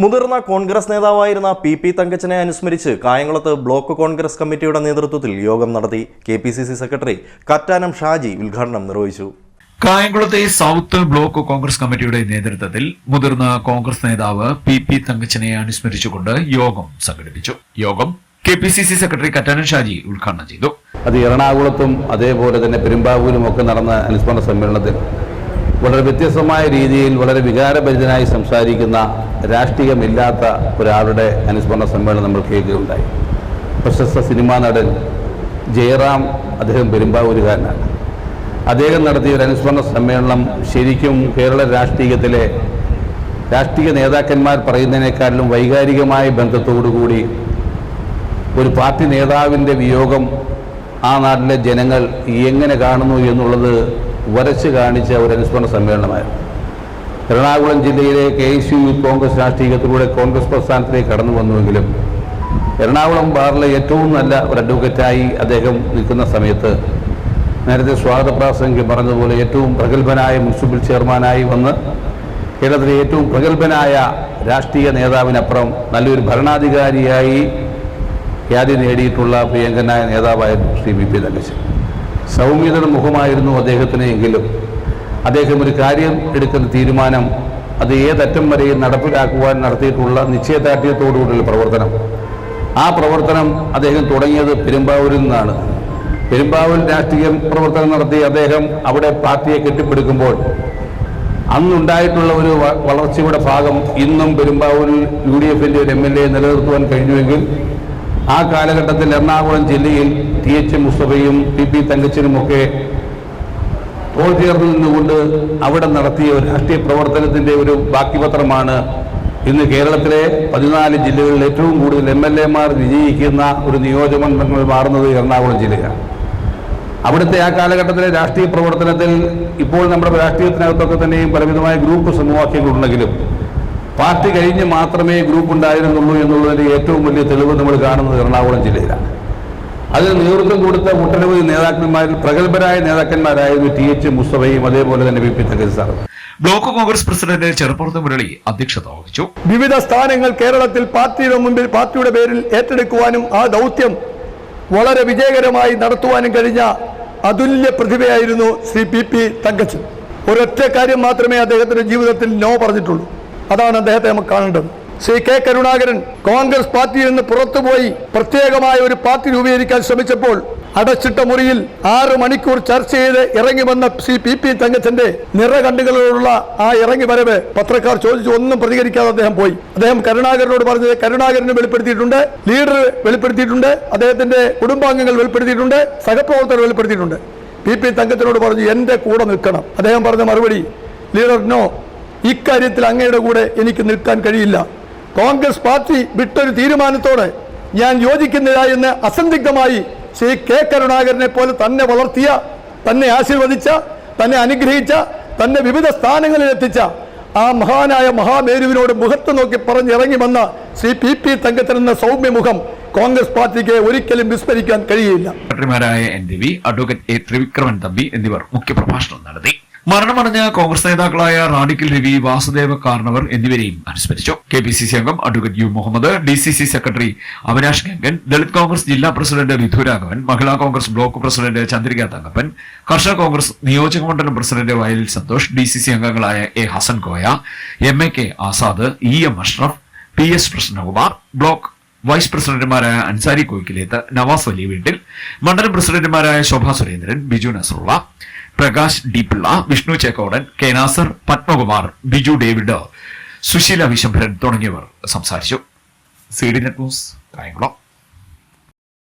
മുതിർന്ന കോൺഗ്രസ് നേതാവായിരുന്ന P P തങ്കച്ചനെ അനുസ്മരിച്ച് കായംകുളത്ത് ബ്ലോക്ക് കോൺഗ്രസ് കമ്മിറ്റിയുടെ നേതൃത്വത്തിൽ യോഗം നടത്തി K P C C secretary Kattanam Shaji ഉദ്ഘാടനം നിർവഹിച്ചു. കായംകുളത്തെ സൗത്ത് ബ്ലോക്ക് കോൺഗ്രസ് കമ്മിറ്റിയുടെ നേതൃത്വത്തിൽ മുതിർന്ന കോൺഗ്രസ് നേതാവ് പി പി തങ്കച്ചനെ അനുസ്മരിച്ചുകൊണ്ട് യോഗം സംഘടിപ്പിച്ചു. യോഗം K P C C secretary Kattanam Shaji ഉദ്ഘാടനം ചെയ്തു. അത് എറണാകുളത്തും അതേപോലെ തന്നെ പെരുമ്പാവൂരും ഒക്കെ നടന്ന അനുസ്മരണ സമ്മേളനത്തിൽ വളരെ വ്യത്യസ്തമായ രീതിയിൽ വളരെ വികാരഭരിതനായി സംസാരിക്കുന്ന രാഷ്ട്രീയമില്ലാത്ത ഒരാളുടെ അനുസ്മരണ സമ്മേളനം നമ്മൾ കേൾക്കുകയുണ്ടായി. പ്രശസ്ത സിനിമാ നടൻ ജയറാം അദ്ദേഹം പെരുമ്പാവൂരുകാരനാണ്. അദ്ദേഹം നടത്തിയ ഒരു അനുസ്മരണ സമ്മേളനം ശരിക്കും കേരള രാഷ്ട്രീയത്തിലെ രാഷ്ട്രീയ നേതാക്കന്മാർ പറയുന്നതിനേക്കാളിലും വൈകാരികമായ ബന്ധത്തോടുകൂടി ഒരു പാർട്ടി നേതാവിന്റെ വിയോഗം ആ നാട്ടിലെ ജനങ്ങൾ എങ്ങനെ കാണുന്നു എന്നുള്ളത് വരച്ച് കാണിച്ച ഒരു അനുസ്മരണ സമ്മേളനമായിരുന്നു. എറണാകുളം ജില്ലയിലെ കെ എസ് യു കോൺഗ്രസ് രാഷ്ട്രീയത്തിലൂടെ കോൺഗ്രസ് പ്രസ്ഥാനത്തിലേക്ക് കടന്നു വന്നുവെങ്കിലും എറണാകുളം ബാറിലെ ഏറ്റവും നല്ല ഒരു അഡ്വക്കറ്റായി അദ്ദേഹം നിൽക്കുന്ന സമയത്ത് നേരത്തെ സ്വാഗത പ്രാസംഗ്യം പറഞ്ഞതുപോലെ ഏറ്റവും പ്രഗത്ഭനായ മുനിസിപ്പൽ ചെയർമാനായി വന്ന് കേരളത്തിലെ ഏറ്റവും പ്രഗത്ഭനായ രാഷ്ട്രീയ നേതാവിനപ്പുറം നല്ലൊരു ഭരണാധികാരിയായി ഖ്യാതി നേടിയിട്ടുള്ള പ്രിയങ്കനായ നേതാവായിരുന്നു ശ്രീ വി പി തങ്കച്ചൻ സൗമ്യതയുടെ മുഖമായിരുന്നു അദ്ദേഹത്തിന് എങ്കിലും. അദ്ദേഹം ഒരു കാര്യം എടുക്കുന്ന തീരുമാനം അത് ഏതറ്റം വരെയും നടപ്പിലാക്കുവാൻ നടത്തിയിട്ടുള്ള നിശ്ചയദാർഢ്യത്തോടുകൂടിയുള്ള പ്രവർത്തനം. ആ പ്രവർത്തനം അദ്ദേഹം തുടങ്ങിയത് പെരുമ്പാവൂരിൽ നിന്നാണ്. പെരുമ്പാവൂരിൽ രാഷ്ട്രീയ പ്രവർത്തനം നടത്തി അദ്ദേഹം അവിടെ പാർട്ടിയെ കെട്ടിപ്പടുക്കുമ്പോൾ അന്നുണ്ടായിട്ടുള്ള ഒരു വളർച്ചയുടെ ഭാഗം ഇന്നും പെരുമ്പാവൂരിൽ യു ഡി എഫിന്റെ ഒരു എം എൽ എ നിലനിർത്തുവാൻ കഴിഞ്ഞുവെങ്കിൽ ആ കാലഘട്ടത്തിൽ എറണാകുളം ജില്ലയിൽ ടി എച്ച് മുസ്തഫയും പി പി തങ്കച്ചനുമൊക്കെ തോൾ നിന്നുകൊണ്ട് അവിടെ നടത്തിയ ഒരു രാഷ്ട്രീയ പ്രവർത്തനത്തിന്റെ ഒരു ബാക്കിപത്രമാണ് ഇന്ന് കേരളത്തിലെ പതിനാല് ജില്ലകളിൽ ഏറ്റവും കൂടുതൽ എം എൽ എമാർ വിജയിക്കുന്ന ഒരു നിയോജകമണ്ഡലങ്ങൾ മാറുന്നത് എറണാകുളം ജില്ലയാണ്. അവിടുത്തെ ആ കാലഘട്ടത്തിലെ രാഷ്ട്രീയ പ്രവർത്തനത്തിൽ ഇപ്പോൾ നമ്മുടെ രാഷ്ട്രീയത്തിനകത്തൊക്കെ തന്നെയും പരിമിതമായ ഗ്രൂപ്പ് സമവാക്യങ്ങളുണ്ടെങ്കിലും പാർട്ടി കഴിഞ്ഞ് മാത്രമേ ഗ്രൂപ്പ് ഉണ്ടായിരുന്നുള്ളൂ എന്നുള്ളതിന്റെ ഏറ്റവും വലിയ തെളിവ് നമ്മൾ കാണുന്നത് എറണാകുളം ജില്ലയിലാണ്. അതിന് നേതൃത്വം കൊടുത്ത ഒട്ടനവധി നേതാക്കന്മാരിൽ പ്രഗത്ഭരായ നേതാക്കന്മാരായിരുന്നു ടി എച്ച് മുസ്തഫയും അതേപോലെ തന്നെ വി പി സാറും. Block Congress president Cheruppurathu Murali അധ്യക്ഷത വഹിച്ചു. വിവിധ സ്ഥാനങ്ങൾ കേരളത്തിൽ പാർട്ടിയുടെ മുമ്പിൽ പാർട്ടിയുടെ പേരിൽ ഏറ്റെടുക്കുവാനും ആ ദൗത്യം വളരെ വിജയകരമായി നടത്തുവാനും കഴിഞ്ഞ അതുല്യ പ്രതിഭയായിരുന്നു ശ്രീ പി പി തങ്കച്ചൻ. ഒരൊറ്റ കാര്യം മാത്രമേ അദ്ദേഹത്തിന്റെ ജീവിതത്തിൽ നോ പറഞ്ഞിട്ടുള്ളൂ. അതാണ് അദ്ദേഹത്തെ നമുക്ക് കാണേണ്ടത്. ശ്രീ കെ കരുണാകരൻ കോൺഗ്രസ് പാർട്ടിയിൽ നിന്ന് പുറത്തുപോയി പ്രത്യേകമായ ഒരു പാർട്ടി രൂപീകരിക്കാൻ ശ്രമിച്ചപ്പോൾ അടച്ചിട്ട മുറിയിൽ ആറ് മണിക്കൂർ ചർച്ച ചെയ്ത് ഇറങ്ങി വന്ന ശ്രീ പി പി തങ്കച്ചന്റെ നിറകണ്ടുകളോടുള്ള ആ ഇറങ്ങി വരവ് പത്രക്കാർ ചോദിച്ചു. ഒന്നും പ്രതികരിക്കാതെ അദ്ദേഹം പോയി. അദ്ദേഹം കരുണാകരനോട് പറഞ്ഞത് കരുണാകരന് വെളിപ്പെടുത്തിയിട്ടുണ്ട് ലീഡർ വെളിപ്പെടുത്തിയിട്ടുണ്ട് അദ്ദേഹത്തിന്റെ കുടുംബാംഗങ്ങൾ വെളിപ്പെടുത്തിയിട്ടുണ്ട് സഹപ്രവർത്തകർ വെളിപ്പെടുത്തിയിട്ടുണ്ട്. പി പി തങ്കച്ചനോട് പറഞ്ഞു എന്റെ കൂടെ നിൽക്കണം. അദ്ദേഹം പറഞ്ഞ മറുപടി ലീഡർ നോ ഇക്കാര്യത്തിൽ അങ്ങയുടെ കൂടെ എനിക്ക് നിൽക്കാൻ കഴിയില്ല. കോൺഗ്രസ് പാർട്ടി വിട്ടൊരു തീരുമാനത്തോടെ ഞാൻ യോജിക്കുന്നില്ല എന്ന് അസന്ദിഗ്ധമായി ശ്രീ കെ കരുണാകരനെ പോലെ തന്നെ വളർത്തിയ തന്നെ ആശീർവദിച്ച തന്നെ അനുഗ്രഹിച്ച തന്നെ വിവിധ സ്ഥാനങ്ങളിൽ എത്തിച്ച ആ മഹാനായ മഹാമേരുവിനോട് മുഖത്ത് നോക്കി പറഞ്ഞിറങ്ങി വന്ന ശ്രീ പി പി തങ്കച്ചൻ എന്ന സൗമ്യമുഖം കോൺഗ്രസ് പാർട്ടിക്ക് ഒരിക്കലും വിസ്മരിക്കാൻ കഴിയില്ല. സെക്രട്ടറിമാരായ N Ravi advocate A Thrivikraman Thampi എന്നിവർ മുഖ്യപ്രഭാഷണം നടത്തി. മരണമടഞ്ഞ കോൺഗ്രസ് നേതാക്കളായ റാഡിക്കൽ രവി വാസുദേവ കാർണവർ എന്നിവരെയും അനുസ്മരിച്ചു. കെ പി സി സി അംഗം advocate U Muhammad D C C secretary Avinash Gangan Dalit Congress ജില്ലാ president Vidhuraghavan Mahila Congress block president Chandrika Thankappan Karshaka Congress നിയോജക മണ്ഡലം president Vayalil Santhosh D C C അംഗങ്ങളായ A Hassan Koya M A K Azad E M Ashraf P S Krishnakumar block vice പ്രസിഡന്റുമാരായ അൻസാരി കോയിക്കിലേത്ത് നവാസ് അലി വീട്ടിൽ മണ്ഡലം പ്രസിഡന്റുമാരായ Shobha Surendran Biju Nasarulla Prakash D Vishnu Chekkodan K Nasar Padmakumar Biju David Susheela Vishambharan തുടങ്ങിയവർ സംസാരിച്ചു. C D net news Kayamkulam.